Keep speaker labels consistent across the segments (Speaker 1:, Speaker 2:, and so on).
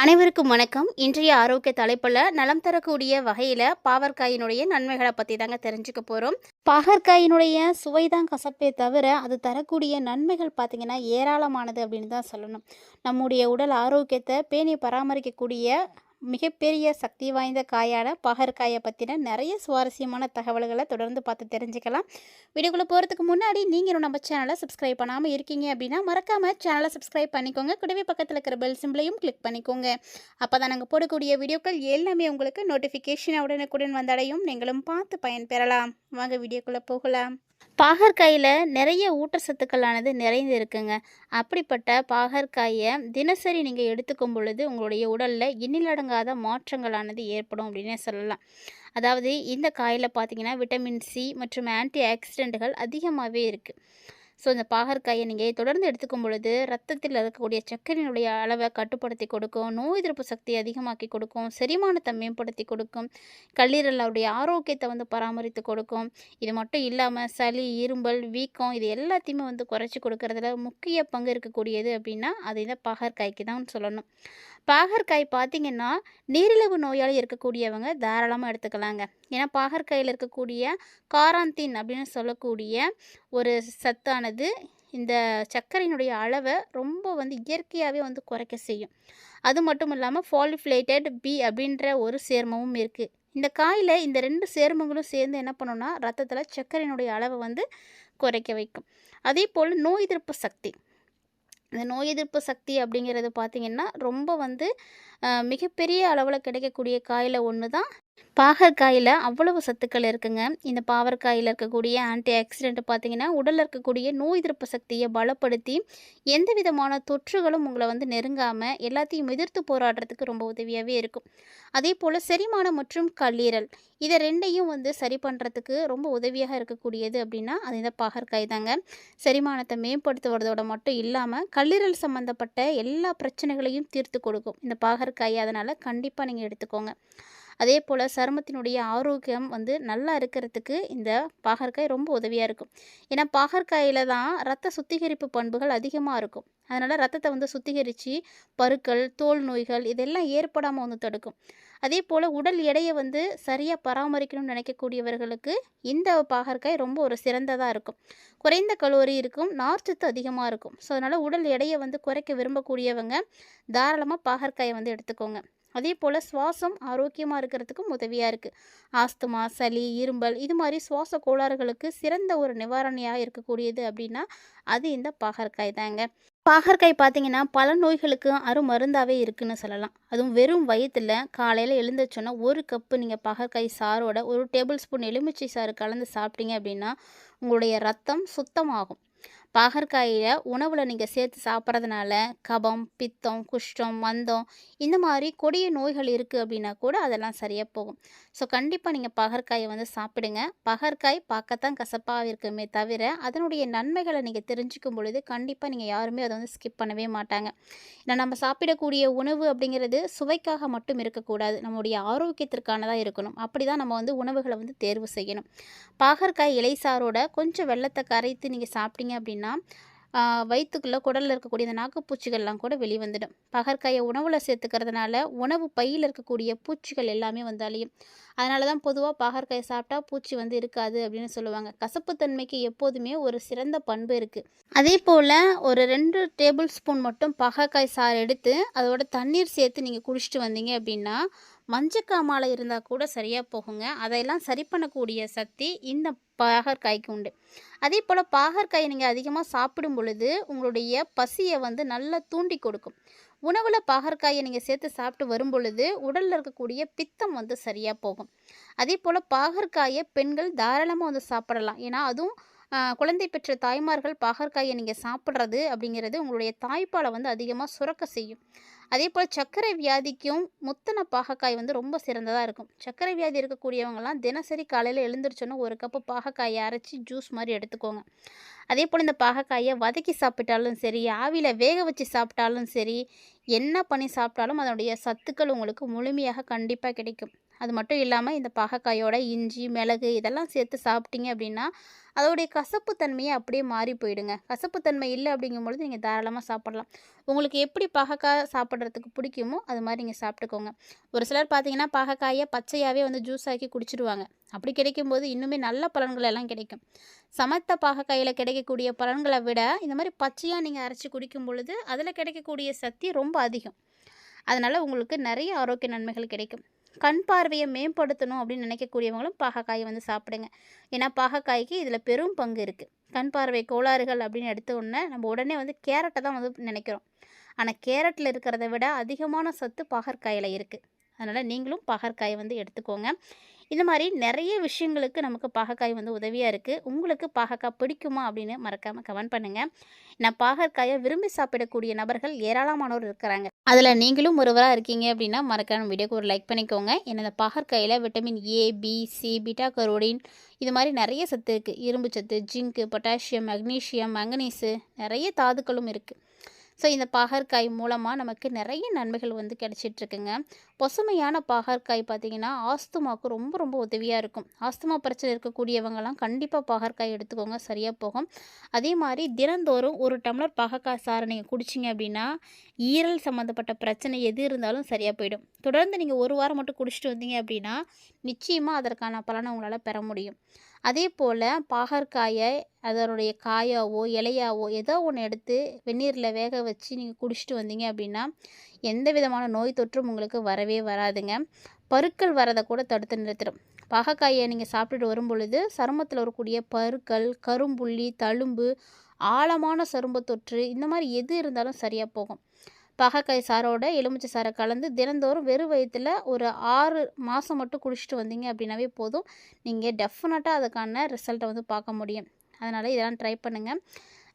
Speaker 1: அனைவருக்கும் வணக்கம். இன்றைய ஆரோக்கிய தலைப்பில் நலம் தரக்கூடிய வகையில் பாவற்காயினுடைய நன்மைகளை பற்றி தாங்க தெரிஞ்சுக்க போகிறோம் பாகற்காயினுடைய சுவை தான் கசப்பே தவிர அது தரக்கூடிய நன்மைகள் பார்த்திங்கன்னா ஏராளமானது அப்படின்னு தான் சொல்லணும். நம்முடைய உடல் ஆரோக்கியத்தை பேணி பராமரிக்கக்கூடிய மிகப்பெரிய சக்தி வாய்ந்த காயான பாகற்காயை பற்றின நிறைய சுவாரஸ்யமான தகவல்களை தொடர்ந்து பார்த்து தெரிஞ்சுக்கலாம். வீடியோக்குள்ளே போகிறதுக்கு முன்னாடி நீங்கள் நம்ம சேனலை சப்ஸ்கிரைப் பண்ணாமல் இருக்கீங்க அப்படின்னா மறக்காமல் சேனலை சப்ஸ்கிரைப் பண்ணிக்கோங்க. குடவி பக்கத்தில் இருக்கிற பெல் சிம்பிளையும் கிளிக் பண்ணிக்கோங்க. அப்போ தான் நாங்கள் போடக்கூடிய வீடியோக்கள் எல்லாமே உங்களுக்கு நோட்டிஃபிகேஷன் உடனுக்குடன் வந்தடையும். நீங்களும் பார்த்து பயன்பெறலாம். வாங்க வீடியோக்குள்ளே போகலாம். பாகற்காயில் நிறைய ஊட்டச்சத்துக்களானது நிறைந்து இருக்குங்க. அப்படிப்பட்ட பாகற்காயை தினசரி நீங்கள் எடுத்துக்கும் பொழுது உங்களுடைய உடலில் எண்ணிலடங்காத மாற்றங்களானது ஏற்படும் அப்படின்னே சொல்லலாம். அதாவது இந்த காயில் பார்த்திங்கன்னா விட்டமின் சி மற்றும் ஆன்டி ஆக்சிடெண்ட்டுகள் அதிகமாகவே இருக்குது ஸோ இந்த பாகற்காயை நீங்கள் தொடர்ந்து எடுத்துக்கும் பொழுது ரத்தத்தில் இருக்கக்கூடிய சர்க்கரையினுடைய அளவை கட்டுப்படுத்தி கொடுக்கும் நோய் எதிர்ப்பு சக்தி அதிகமாக்கி கொடுக்கும் செரிமானத்தை மேம்படுத்தி கொடுக்கும் கல்லீரலுடைய ஆரோக்கியத்தை வந்து பராமரித்து கொடுக்கும். இது மட்டும் இல்லாமல் சளி இரும்பல் வீக்கம் இது எல்லாத்தையுமே வந்து குறைச்சி கொடுக்கறதுல முக்கிய பங்கு இருக்கக்கூடியது அப்படின்னா அது இந்த பாகற்காய்க்கு தான் சொல்லணும். பாகற்காய் பார்த்திங்கன்னா நீரிழிவு நோயாளி இருக்கக்கூடியவங்க தாராளமாக எடுத்துக்கலாங்க. ஏன்னா பாகற்காயில் இருக்கக்கூடிய காராந்தின் அப்படின்னு சொல்லக்கூடிய ஒரு சத்தானது இந்த சர்க்கரையினுடைய அளவை ரொம்ப வந்து இயற்கையாகவே வந்து குறைக்க செய்யும். அது மட்டும் இல்லாமல் ஃபாலிஃப்ளேட்டட் பி அப்படின்ற ஒரு சேர்மமும் இருக்குது இந்த காயில் இந்த ரெண்டு சேர்மங்களும் சேர்ந்து என்ன பண்ணோன்னா ரத்தத்தில் சர்க்கரையினுடைய அளவை வந்து குறைக்க வைக்கும். அதே போல் நோய் எதிர்ப்பு சக்தி. இந்த நோய் எதிர்ப்பு சக்தி அப்படிங்கிறது பார்த்திங்கன்னா ரொம்ப வந்து மிகப்பெரிய அளவில் கிடைக்கக்கூடிய காயில் ஒன்று தான் பாகற்காயில் அவ்வளவு சத்துக்கள் இருக்குங்க. இந்த பாவற்காயில் இருக்கக்கூடிய ஆன்டி ஆக்சிடென்ட் பார்த்தீங்கன்னா உடலில் இருக்கக்கூடிய நோய் எதிர்ப்பு சக்தியை பலப்படுத்தி எந்த விதமான தொற்றுகளும் உங்களை வந்து நெருங்காமல் எல்லாத்தையும் எதிர்த்து போராடுறதுக்கு ரொம்ப உதவியாகவே இருக்கும். அதே போல் செரிமானம் மற்றும் கல்லீரல் இதை ரெண்டையும் வந்து சரி பண்ணுறதுக்கு ரொம்ப உதவியாக இருக்கக்கூடியது அப்படின்னா அது இந்த பாகற்காய் தாங்க. செரிமானத்தை மேம்படுத்துவதோட மட்டும் இல்லாமல் கல்லீரல் சம்மந்தப்பட்ட எல்லா பிரச்சனைகளையும் தீர்த்து கொடுக்கும். இந்த பாகற்காய் அதனால் கண்டிப்பாக நீங்கள் எடுத்துக்கோங்க. அதே போல் சருமத்தினுடைய ஆரோக்கியம் வந்து நல்லா இருக்கிறதுக்கு இந்த பாகற்காய் ரொம்ப உதவியாக இருக்கும். ஏன்னா பாகற்காயில் தான் ரத்த சுத்திகரிப்பு பண்புகள் அதிகமாக இருக்கும். அதனால் ரத்தத்தை வந்து சுத்திகரித்து பருக்கள் தோல் நோய்கள் இதெல்லாம் ஏற்படாமல் வந்து தடுக்கும். அதே போல் உடல் எடையை வந்து சரியாக பராமரிக்கணும்னு நினைக்கக்கூடியவர்களுக்கு இந்த பாகற்காய் ரொம்ப ஒரு சிறந்ததாக இருக்கும். குறைந்த கலோரி இருக்கும் நார்ச்சத்து அதிகமாக இருக்கும். ஸோ அதனால் உடல் எடையை வந்து குறைக்க விரும்பக்கூடியவங்க தாராளமாக பாகற்காயை வந்து எடுத்துக்கோங்க. அதே போல் சுவாசம் ஆரோக்கியமாக இருக்கிறதுக்கும் உதவியாக இருக்குது ஆஸ்துமா சளி இரும்பல் இது மாதிரி சுவாச கோளாறுகளுக்கு சிறந்த ஒரு நிவாரணியாக இருக்கக்கூடியது அப்படின்னா அது இந்த பாகற்காய் தாங்க. பாகற்காய் பார்த்தீங்கன்னா பல நோய்களுக்கு அருமருந்தாகவே இருக்குன்னு சொல்லலாம். அதுவும் வெறும் வயிற்றில் காலையில் எழுந்திரிச்சோன்னா ஒரு கப்பு நீங்கள் பாகற்காய் சாரோட ஒரு டேபிள் ஸ்பூன் எலுமிச்சை சாறு கலந்து சாப்பிட்டீங்க அப்படின்னா உங்களுடைய ரத்தம் சுத்தமாகும். பாகற்காயில் உணவில் நீங்கள் சேர்த்து சாப்பிட்றதுனால கபம் பித்தம் குஷ்டம் மந்தம் இந்த மாதிரி கொடிய நோய்கள் இருக்குது அப்படின்னா கூட அதெல்லாம் சரியாக போகும். ஸோ கண்டிப்பாக நீங்கள் பகற்காயை வந்து சாப்பிடுங்க. பகற்காய் பார்க்கத்தான் கசப்பாக இருக்குமே தவிர அதனுடைய நன்மைகளை நீங்கள் தெரிஞ்சுக்கும் பொழுது கண்டிப்பாக நீங்கள் யாருமே அதை வந்து ஸ்கிப் பண்ணவே மாட்டாங்க. ஏன்னா நம்ம சாப்பிடக்கூடிய உணவு அப்படிங்கிறது சுவைக்காக மட்டும் இருக்கக்கூடாது. நம்முடைய ஆரோக்கியத்திற்கானதாக இருக்கணும். அப்படி தான் நம்ம வந்து உணவுகளை வந்து தேர்வு செய்யணும். பாகற்காய் இலைசாரோட கொஞ்சம் வெள்ளத்தை கரைத்து நீங்கள் சாப்பிட்டீங்க அப்படின்னா அப்படின்னா வயிற்றுக்குள்ளே குடலில் இருக்கக்கூடிய இந்த நாக்குப்பூச்சிகள்லாம் கூட வெளிவந்துடும். பகற்காயை உணவில் சேர்த்துக்கிறதுனால உணவு பையில் இருக்கக்கூடிய பூச்சிகள் எல்லாமே வந்து அழியும். அதனால தான் பொதுவாக பாகற்காய் சாப்பிட்டா பூச்சி வந்து இருக்காது அப்படின்னு சொல்லுவாங்க. கசப்புத்தன்மைக்கு எப்போதுமே ஒரு சிறந்த பண்பு இருக்குது அதே போல் ஒரு ரெண்டு டேபிள் ஸ்பூன் மட்டும் பாகற்காய் சாறு எடுத்து அதோட தண்ணீர் சேர்த்து நீங்கள் குடிச்சிட்டு வந்தீங்க அப்படின்னா மஞ்சக்காமாலை இருந்தால் கூட சரியாக போகுங்க. அதையெல்லாம் சரி பண்ணக்கூடிய சக்தி இந்த பாகற்காய்க்கு உண்டு. அதே போல் பாகற்காயை நீங்கள் அதிகமாக சாப்பிடும் பொழுது உங்களுடைய பசியை வந்து நல்லா தூண்டி கொடுக்கும். உணவில் பாகற்காயை நீங்கள் சேர்த்து சாப்பிட்டு வரும்பொழுது உடலில் இருக்கக்கூடிய பித்தம் வந்து சரியாக போகும். அதே போல் பாகற்காயை பெண்கள் தாராளமாக வந்து சாப்பிடலாம். ஏன்னா அதுவும் குழந்தை பெற்ற தாய்மார்கள் பாகற்காயை நீங்கள் சாப்பிட்றது அப்படிங்கிறது உங்களுடைய தாய்ப்பாலை வந்து அதிகமாக சுரக்க செய்யும். அதே போல் சர்க்கரை வியாதிக்கும் முத்தன பாகக்காய் வந்து ரொம்ப சிறந்ததாக இருக்கும். சர்க்கரை வியாதி இருக்கக்கூடியவங்கலாம் தினசரி காலையில் எழுந்திரிச்சோன்னா ஒரு கப்பு பாகக்காயை அரைச்சி ஜூஸ் மாதிரி எடுத்துக்கோங்க. அதே போல் இந்த பாகக்காயை வதக்கி சாப்பிட்டாலும் சரி ஆவியில் வேக வச்சு சாப்பிட்டாலும் சரி என்ன பண்ணி சாப்பிட்டாலும் அதனுடைய சத்துக்கள் உங்களுக்கு முழுமையாக கண்டிப்பாக கிடைக்கும். அது மட்டும் இல்லாமல் இந்த பாகக்காயோட இஞ்சி மிளகு இதெல்லாம் சேர்த்து சாப்பிட்டீங்க அப்படின்னா அதோடைய கசப்பு தன்மையை அப்படியே மாறி போயிடுங்க. கசப்புத்தன்மை இல்லை அப்படிங்கும்பொழுது நீங்கள் தாராளமாக சாப்பிடலாம். உங்களுக்கு எப்படி பாகக்காய் சாப்பிட்றதுக்கு பிடிக்குமோ அது மாதிரி நீங்கள் சாப்பிட்டுக்கோங்க. ஒரு சிலர் பார்த்தீங்கன்னா பாகக்காயை பச்சையாகவே வந்து ஜூஸ் ஆக்கி குடிச்சிடுவாங்க அப்படி கிடைக்கும்போது இன்னுமே நல்ல பலன்கள் எல்லாம் கிடைக்கும். சமத்த பாகக்காயில் கிடைக்கக்கூடிய பலன்களை விட இந்த மாதிரி பச்சையாக நீங்கள் அரைச்சி குடிக்கும் பொழுது அதில் கிடைக்கக்கூடிய சக்தி ரொம்ப அதிகம். அதனால் உங்களுக்கு நிறைய ஆரோக்கிய நன்மைகள் கிடைக்கும். கண் பார்வையை மேம்படுத்தணும் அப்படின்னு நினைக்கக்கூடியவங்களும் பாகக்காயை வந்து சாப்பிடுங்க. ஏன்னா பாகக்காய்க்கு இதில் பெரும் பங்கு இருக்குது கண் பார்வை கோளாறுகள் அப்படின்னு எடுத்த உடனே நம்ம உடனே வந்து கேரட்டை தான் வந்து நினைக்கிறோம். ஆனால் கேரட்டில் இருக்கிறத விட அதிகமான சத்து பாகற்காயில் இருக்குது அதனால் நீங்களும் பாகற்காயை வந்து எடுத்துக்கோங்க. இந்த மாதிரி நிறைய விஷயங்களுக்கு நமக்கு பாகக்காய் வந்து உதவியாக இருக்குது உங்களுக்கு பாகக்காய் பிடிக்குமா அப்படின்னு மறக்காமல் கமெண்ட் பண்ணுங்கள் நான் பாகற்காயை விரும்பி சாப்பிடக்கூடிய நபர்கள் ஏராளமானோர் இருக்கிறாங்க. அதில் நீங்களும் ஒருவராக இருக்கீங்க அப்படின்னா மறக்காம வீடியோக்கு ஒரு லைக் பண்ணிக்கோங்க. ஏன்னா இந்த பாகற்காயில் vitamin A B C beta carotene இது மாதிரி நிறைய சத்து இருக்குது இரும்பு சத்து ஜிங்க்கு பொட்டாசியம் மக்னீஷியம் மங்கனீஸு நிறைய தாதுக்களும் இருக்குது ஸோ இந்த பாகற்காய் மூலமாக நமக்கு நிறைய நன்மைகள் வந்து கிடச்சிட்ருக்குங்க. பசுமையான பாகற்காய் பார்த்திங்கன்னா ஆஸ்துமாவுக்கு ரொம்ப ரொம்ப உதவியாக இருக்கும். ஆஸ்துமா பிரச்சனை இருக்கக்கூடியவங்கலாம் கண்டிப்பாக பாகற்காய் எடுத்துக்கோங்க. சரியாக போகும். அதே மாதிரி தினந்தோறும் ஒரு டம்ளர் பாகற்காய் சாறு நீங்கள் குடிச்சிங்க அப்படின்னா ஈரல் சம்மந்தப்பட்ட பிரச்சனை எது இருந்தாலும் சரியாக போயிடும். தொடர்ந்து நீங்கள் ஒரு வாரம் மட்டும் குடிச்சிட்டு வந்தீங்க அப்படின்னா நிச்சயமாக அதற்கான பலனை உங்களால் பெற முடியும். அதே போல் பாகற்காயை அதனுடைய காயாவோ இலையாவோ ஏதோ ஒன்று எடுத்து வெந்நீரில் வேக வச்சு நீங்கள் குடிச்சிட்டு வந்தீங்க அப்படின்னா எந்த விதமான நோய் தொற்றும் உங்களுக்கு வரவே வராதுங்க. பருக்கள் வரதை கூட தடுத்து நிறுத்திடும். பாகக்காயை நீங்கள் சாப்பிட்டுட்டு வரும் பொழுது சருமத்தில் வரக்கூடிய பருக்கள் கரும்புள்ளி தழும்பு ஆழமான சரும தொற்று இந்த மாதிரி எது இருந்தாலும் சரியாக போகும். பகைக்காய் சாரோட எலுமிச்சை சாரை கலந்து தினந்தோறும் வெறும் வயிற்றில் ஒரு ஆறு மாதம் மட்டும் குடிச்சிட்டு வந்தீங்க அப்படின்னாவே போதும். நீங்கள் டெஃபினட்டாக அதுக்கான ரிசல்ட்டை வந்து பார்க்க முடியும். அதனால் இதெல்லாம் ட்ரை பண்ணுங்கள்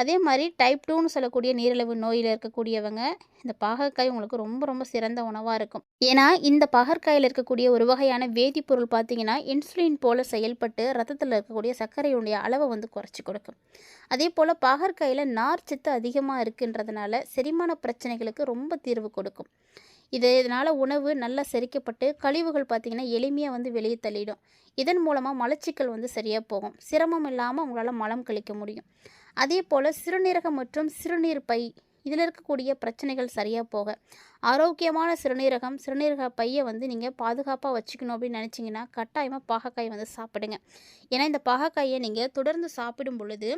Speaker 1: அதே மாதிரி டைப் டூன்னு சொல்லக்கூடிய நீரிழிவு நோயில் இருக்கக்கூடியவங்க இந்த பாகற்காய் உங்களுக்கு ரொம்ப ரொம்ப சிறந்த உணவாக இருக்கும். ஏன்னா இந்த பாகற்காயில் இருக்கக்கூடிய ஒரு வகையான வேதிப்பொருள் பார்த்தீங்கன்னா இன்சுலின் போல் செயல்பட்டு ரத்தத்தில் இருக்கக்கூடிய சர்க்கரையுடைய அளவை வந்து குறைச்சி கொடுக்கும். அதே போல் பாகற்காயில் நார் சத்து அதிகமாக இருக்குன்றதுனால செரிமான பிரச்சனைகளுக்கு ரொம்ப தீர்வு கொடுக்கும். இது இதனால் உணவு நல்லா செரிக்கப்பட்டு கழிவுகள் பார்த்திங்கன்னா எளிமையாக வந்து வெளியே தள்ளிடும். இதன் மூலமாக மலச்சிக்கல் வந்து சரியாக போகும். சிரமம் இல்லாமல் உங்களால் மலம் கழிக்க முடியும். அதே போல் சிறுநீரகம் மற்றும் சிறுநீர் பை இதில் இருக்கக்கூடிய பிரச்சனைகள் சரியாக போக. ஆரோக்கியமான சிறுநீரகம் சிறுநீரக பையை வந்து நீங்கள் பாதுகாப்பாக வச்சுக்கணும் அப்படின்னு நினச்சிங்கன்னா கட்டாயமாக பாகக்காய் வந்து சாப்பிடுங்க. ஏன்னா இந்த பாகக்காயை நீங்கள் தொடர்ந்து சாப்பிடும் பொழுது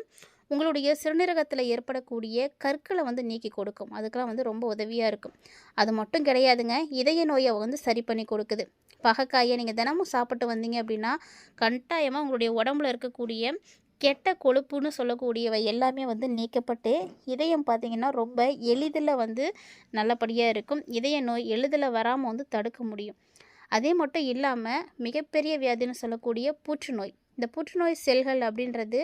Speaker 1: உங்களுடைய சிறுநீரகத்தில் ஏற்படக்கூடிய கற்களை வந்து நீக்கி கொடுக்கும். அதுக்கெல்லாம் வந்து ரொம்ப உதவியாக இருக்கும். அது மட்டும் கிடையாதுங்க இதய நோயை வந்து சரி பண்ணி கொடுக்குது. பாகக்காயை நீங்கள் தினமும் சாப்பிட்டு வந்தீங்க அப்படின்னா கட்டாயமாக உங்களுடைய உடம்புல இருக்கக்கூடிய கெட்ட கொழுப்புன்னு சொல்லக்கூடியவை எல்லாமே வந்து நீக்கப்பட்டு இதயம் பார்த்திங்கன்னா ரொம்ப எளிதில் வந்து நல்லபடியாக இருக்கும். இதய நோய் எளிதில் வராமல் வந்து தடுக்க முடியும். அதே மட்டும் இல்லாமல் மிகப்பெரிய வியாதின்னு சொல்லக்கூடிய புற்றுநோய். இந்த புற்றுநோய் செல்கள் அப்படின்றது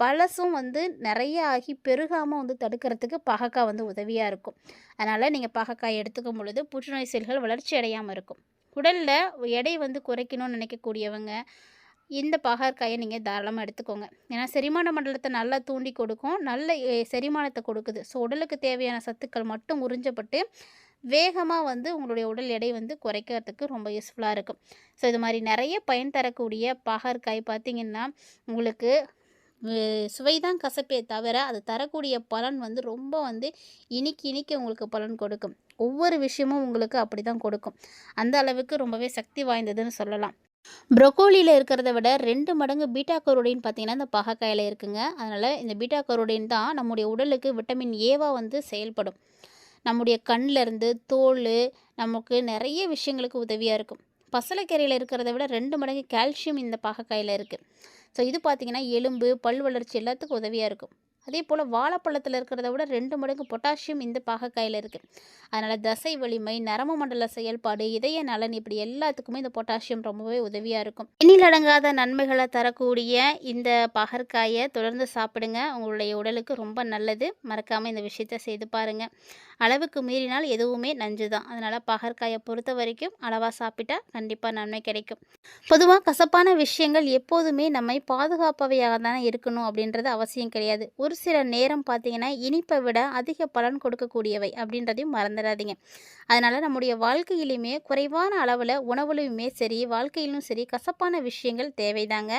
Speaker 1: பழசும் வந்து நிறைய ஆகி பெருகாமல் வந்து தடுக்கிறதுக்கு பகக்காய் வந்து உதவியாக இருக்கும். அதனால் நீங்கள் பகக்காய் எடுத்துக்கும் பொழுது புற்றுநோய் செல்கள் வளர்ச்சி அடையாமல் இருக்கும். உடலில் எடை வந்து குறைக்கணும்னு நினைக்கக்கூடியவங்க இந்த பாகற்காயை நீங்கள் தாராளமாக எடுத்துக்கோங்க. ஏன்னா செரிமான மண்டலத்தை நல்லா தூண்டி கொடுக்கும். நல்ல செரிமானத்தை கொடுக்குது. ஸோ உடலுக்கு தேவையான சத்துக்கள் மட்டும் உறிஞ்சப்பட்டு வேகமாக வந்து உங்களுடைய உடல் எடை வந்து குறைக்கிறதுக்கு ரொம்ப யூஸ்ஃபுல்லாக இருக்கும். ஸோ இது மாதிரி நிறைய பயன் தரக்கூடிய பாகற்காய் பார்த்திங்கன்னா உங்களுக்கு சுவை தான் கசப்பே தவிர அது தரக்கூடிய பலன் வந்து ரொம்ப வந்து இனிக்கி இனிக்கு உங்களுக்கு பலன் கொடுக்கும். ஒவ்வொரு விஷயமும் உங்களுக்கு அப்படி தான் கொடுக்கும். அந்த அளவுக்கு ரொம்பவே சக்தி வாய்ந்ததுன்னு சொல்லலாம். ப்ரொக்கோலியில் இருக்கிறத விட ரெண்டு மடங்கு பீட்டா கரோடின் பார்த்திங்கன்னா இந்த பகக்காயில் இருக்குங்க. அதனால் இந்த பீட்டா கரோடின் தான் நம்முடைய உடலுக்கு விட்டமின் ஏவாக வந்து செயல்படும். நம்முடைய கண்ணிலேருந்து தோல் நமக்கு நிறைய விஷயங்களுக்கு உதவியாக இருக்கும். பசலைக்கீரையில் இருக்கிறத விட ரெண்டு மடங்கு கால்சியம் இந்த பாகக்காயில் இருக்குது ஸோ இது பார்த்திங்கன்னா எலும்பு பல் வளர்ச்சி எல்லாத்துக்கும் உதவியாக இருக்கும். அதே போல் வாழைப்பழத்தில் இருக்கிறத விட ரெண்டு மடங்கு பொட்டாசியம் இந்த பாகக்காயில் இருக்குது அதனால் தசை வலிமை நரம்பு மண்டல செயல்பாடு இதய நலன் இப்படி எல்லாத்துக்குமே இந்த பொட்டாசியம் ரொம்பவே உதவியாக இருக்கும். எண்ணிலடங்காத நன்மைகளை தரக்கூடிய இந்த பகற்காயை தொடர்ந்து சாப்பிடுங்க. உங்களுடைய உடலுக்கு ரொம்ப நல்லது. மறக்காமல் இந்த விஷயத்த செய்து பாருங்கள் அளவுக்கு மீறினால் எதுவுமே நஞ்சு தான் அதனால் பகற்காயை பொறுத்த வரைக்கும் அளவாக சாப்பிட்டா கண்டிப்பாக நன்மை கிடைக்கும். பொதுவாக கசப்பான விஷயங்கள் எப்போதுமே நம்மை பாதுகாப்பவையாக தானே இருக்கணும் அப்படின்றது அவசியம் கிடையாது. ஒரு சில நேரம் பார்த்தீங்கன்னா இனிப்பை விட அதிக பலன் கொடுக்கக்கூடியவை அப்படின்றதையும் மறந்துடாதீங்க. அதனால் நம்முடைய வாழ்க்கையிலையுமே குறைவான அளவில் உணவுலையுமே சரி வாழ்க்கையிலும் சரி கசப்பான விஷயங்கள் தேவைதாங்க.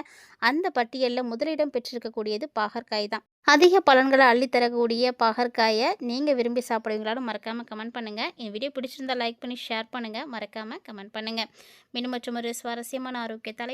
Speaker 1: அந்த பட்டியலில் முதலிடம் பெற்றிருக்கக்கூடியது பாகற்காய் தான். அதிக பலன்களை அள்ளித்தரக்கூடிய பாகற்காயை நீங்கள் விரும்பி சாப்பிடுவீங்களாலும் மறக்காமல் கமெண்ட் பண்ணுங்கள் என் வீடியோ பிடிச்சிருந்தா லைக் பண்ணி ஷேர் பண்ணுங்கள் மறக்காமல் கமெண்ட் பண்ணுங்கள் மீண்டும் மற்றும் ஒரு சுவாரஸ்யமான ஆரோக்கிய தலை